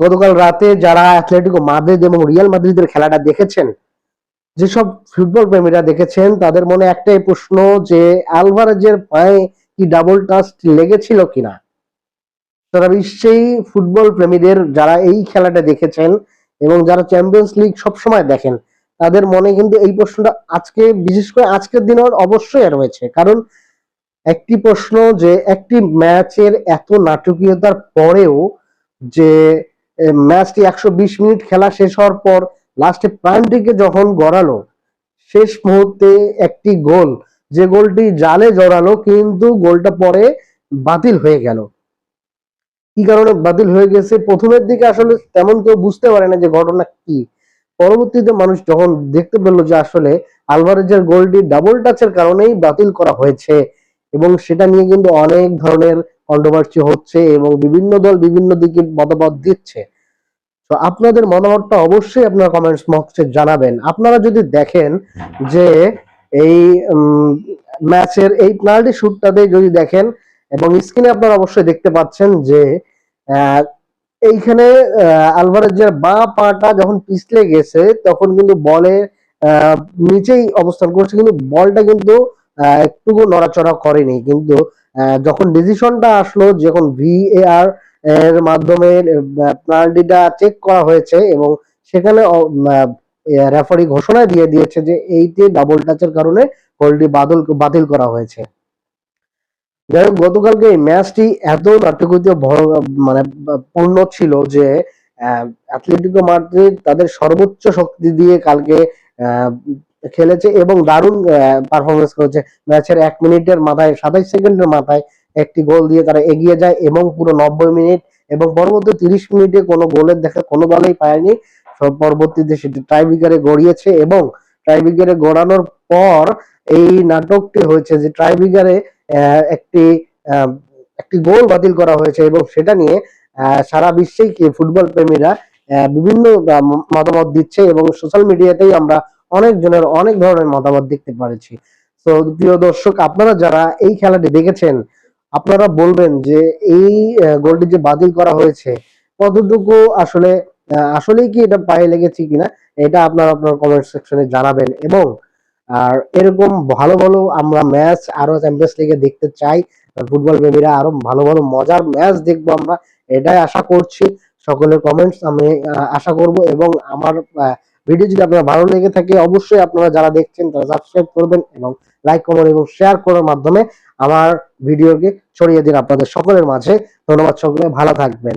গতকাল রাতে যারা অ্যাথলেটিকো মাদ্রিদ এবং রিয়াল মাদ্রিদের খেলাটা দেখেছেন, যেসব ফুটবল প্রেমীরা দেখেছেন, তাদের মনে একটাই প্রশ্ন যে আলভারেজের পায়ে কি ডাবল টাচ লেগেছিল কিনা? তারা নিশ্চয়ই ফুটবল প্রেমীদের যারা এই খেলাটা দেখেছেন এবং যারা চ্যাম্পিয়ন্স লিগ সবসময় দেখেন, তাদের মনে কিন্তু এই প্রশ্নটা আজকে, বিশেষ করে আজকের দিনে অবশ্যই রয়েছে। কারণ একটি প্রশ্ন যে একটি ম্যাচের এত নাটকীয়তার পরেও যে ম্যাচটি একশো বিশ মিনিট খেলা শেষ হওয়ার পর লাস্টে প্রাইমটিকে যখন গড়ালো, শেষ মুহূর্তে একটি গোল, যে গোলটি জালে জড়ালো কিন্তু গোলটা পরে বাতিল হয়ে গেল। কি কারণে বাতিল হয়ে গেছে? প্রথমের দিকে আসলে তেমন কেউ বুঝতে পারে না যে ঘটনা কি। পরবর্তীতে মানুষ যখন দেখতে পেল যে আসলে আলভারেজের গোলটি ডাবল টাচের কারণেই বাতিল করা হয়েছে এবং সেটা নিয়ে কিন্তু অনেক ধরনের কন্ট্রোভার্সি হচ্ছে এবং বিভিন্ন দল বিভিন্ন দিকে মতামত দিচ্ছে। তো আপনাদের মতামতটা অবশ্যই আপনারা কমেন্টস বক্সে জানাবেন। আপনারা যদি দেখেন যে এই ম্যাচের এই পেনাল্টি শুটটাতে যদি দেখেন এবং স্ক্রিনে আপনারা অবশ্যই দেখতে পাচ্ছেন যে এইখানে আলভারেজের বাঁ পাটা যখন পিছলে গেছে, তখন কিন্তু বলে নিচেই অবস্থান করছে, কিন্তু বলটা কিন্তু একটুকু নড়াচড়া করেনি। কিন্তু যখন ডিসিশনটা আসলো, যখন ভিএআর এর মাধ্যমে পেনাল্টিটা চেক করা হয়েছে এবং সেখানে রেফারি ঘোষণা দিয়ে দিয়েছে যে এইটি ডাবল টাচের কারণে গোলটি বাতিল বাতিল করা হয়েছে। যাই হোক, গতকালকে এই ম্যাচটি এত নাটকীয় মানে পূর্ণ ছিল যে অ্যাথলেটিকো মাদ্রিদ তাদের সর্বোচ্চ শক্তি দিয়ে কালকে খেলেছে এবং দারুণ পারফরমেন্স করেছে। ম্যাচের এক মিনিটের মাথায়, সাতাইশ সেকেন্ডের মাথায় একটি গোল দিয়ে তারা এগিয়ে যায় এবং পুরো নব্বই মিনিট এবং পরবর্তী তিরিশ মিনিটে কোনো গোলের দেখা কোনো দলেই পায়নি। পরবর্তীতে সেটি ট্রাইবিকারে গড়িয়েছে এবং ট্রাইবিকারে গড়ানোর পর এই নাটকটি হয়েছে যে ট্রাইবিকারে আহ, একটি একটি গোল বাতিল করা হয়েছে এবং সেটা নিয়ে সারা বিশ্বেই কি ফুটবল প্রেমীরা বিভিন্ন মতামত দিচ্ছে এবং সোশ্যাল মিডিয়াতেই আমরা অনেক জনের অনেক ধরনের মতামত দেখতে পারেছি। তো প্রিয় দর্শক আপনারা যারা এই খেলাটি দেখেছেন আপনারা বলবেন যে এই গোলটি যে বাতিল করা হয়েছে, কতটুকু আসলে আসলেই কি এটা পায়ে লেগেছে কিনা, এটা আপনারা আপনার কমেন্ট সেকশনে জানাবেন। এবং, আর এরকম ভালো ভালো আমরা ম্যাচ আরও চ্যাম্পিয়ন্স লিগে দেখতে চাই ফুটবল প্রেমীরা আরও ভালো ভালো মজার ম্যাচ দেখব আমরা, এটাই আশা করছি। সকলের কমেন্টস আমি আশা করব এবং আমার ভিডিও যদি আপনারা ভালো লেগে থাকে, অবশ্যই আপনারা যারা দেখছেন তারা সাবস্ক্রাইব করবেন এবং লাইক কমেন্ট এবং শেয়ার করার মাধ্যমে আমার ভিডিওকে ছড়িয়ে দিন আপনাদের সকলের মাঝে। ধন্যবাদ সকলে, ভালো থাকবেন।